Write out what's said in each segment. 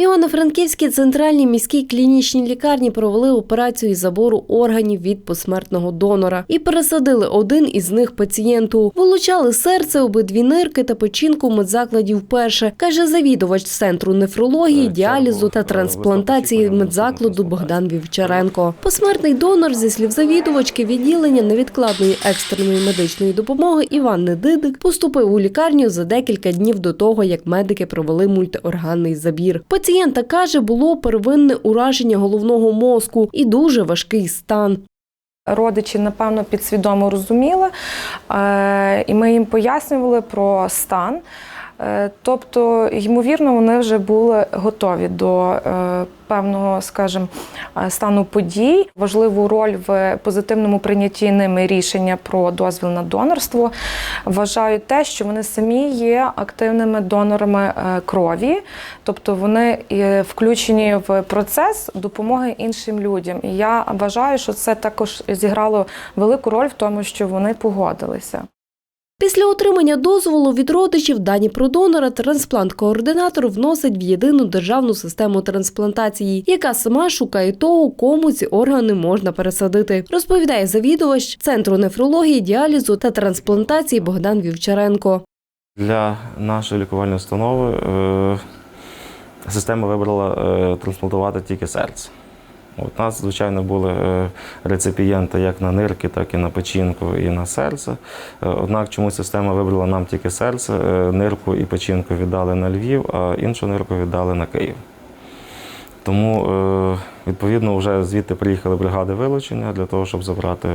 Івано-Франківській центральній міській клінічній лікарні провели операцію із забору органів від посмертного донора і пересадили один із них пацієнту. Вилучали серце, обидві нирки та печінку в медзакладі вперше, каже завідувач центру нефрології, діалізу та трансплантації медзакладу Богдан Вівчаренко. Посмертний донор, зі слів завідувачки відділення невідкладної екстреної медичної допомоги Іванни Дидик поступив у лікарню за декілька днів до того, як медики провели мультиорганний забір. Пацієнта каже, було первинне ураження головного мозку і дуже важкий стан. Родичі, напевно, підсвідомо розуміли, е, і ми їм пояснювали про стан. Е, Тобто, ймовірно, вони вже були готові до е, певного, скажімо, е, стану подій. Важливу роль в позитивному прийнятті ними рішення про дозвіл на донорство вважають те, що вони самі є активними донорами крові, тобто вони включені в процес допомоги іншим людям. І я вважаю, що це також зіграло велику роль в тому, що вони погодилися. Після отримання дозволу від родичів дані про донора трансплант-координатор вносить в єдину державну систему трансплантації, яка сама шукає того, кому ці органи можна пересадити, розповідає завідувач центру нефрології, діалізу та трансплантації Богдан Вівчаренко. Для нашої лікувальної установи е, система вибрала е, трансплантувати тільки серце. У нас, звичайно, були е, реципієнти як на нирки, так і на печінку, і на серце. Е, Однак чомусь система вибрала нам тільки серце, е, нирку і печінку віддали на Львів, а іншу нирку віддали на Київ. Тому, відповідно, вже звідти приїхали бригади вилучення для того, щоб забрати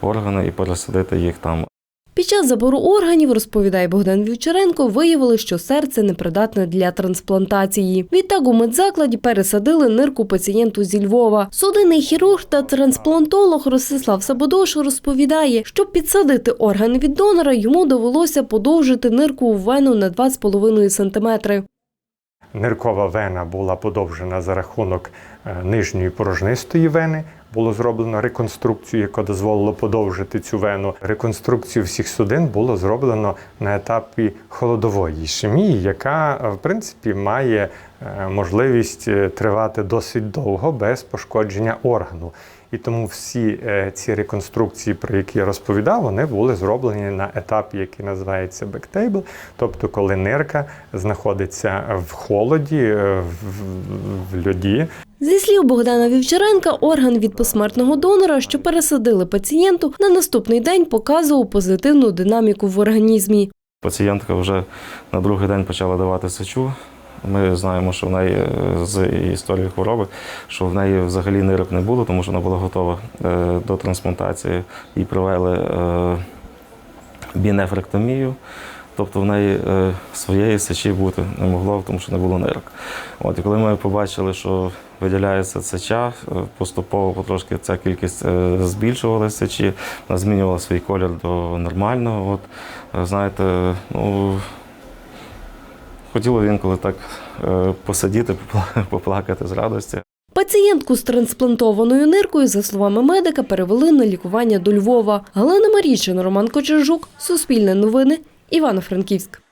органи і пересадити їх там. Під час забору органів, розповідає Богдан Вівчаренко, виявили, що серце непридатне для трансплантації. Відтак у медзакладі пересадили нирку пацієнту зі Львова. Судинний хірург та трансплантолог Ростислав Сабодош розповідає, щоб підсадити орган від донора, йому довелося подовжити нирку у вену на 2,5 сантиметри. Ниркова вена була подовжена за рахунок е, нижньої порожнистої вени. Було зроблено реконструкцію, яка дозволила подовжити цю вену. Реконструкцію всіх судин було зроблено на етапі холодової ішемії, яка е, в принципі має е, можливість тривати досить довго без пошкодження органу. І тому всі е, ці реконструкції, про які я розповідав, вони були зроблені на етапі, який називається бектейбл, тобто коли нирка знаходиться в холоді, е, в, в- в льоді, Зі слів Богдана Вівчаренка, орган від посмертного донора, що пересадили пацієнту, на наступний день показував позитивну динаміку в організмі. Пацієнтка вже на другий день почала давати сечу. Ми знаємо, що в неї е, з історії хвороби, що в неї взагалі нирок не було, тому що вона була готова е, до трансплантації. Їй провели е, бінефректомію. Тобто в неї своєї сечі бути не могло, тому що не було нирок. От, і коли ми побачили, що виділяється сеча, поступово потрошки ця кількість збільшувалася сечі, вона змінювала свій колір до нормального. От, знаєте, ну, хотіло інколи так е, посидіти, поплакати з радості. Пацієнтку з трансплантованою ниркою, за словами медика, перевели на лікування до Львова. Галина Марійчина, Роман Кочержук, Суспільне новини, Івано-Франківськ.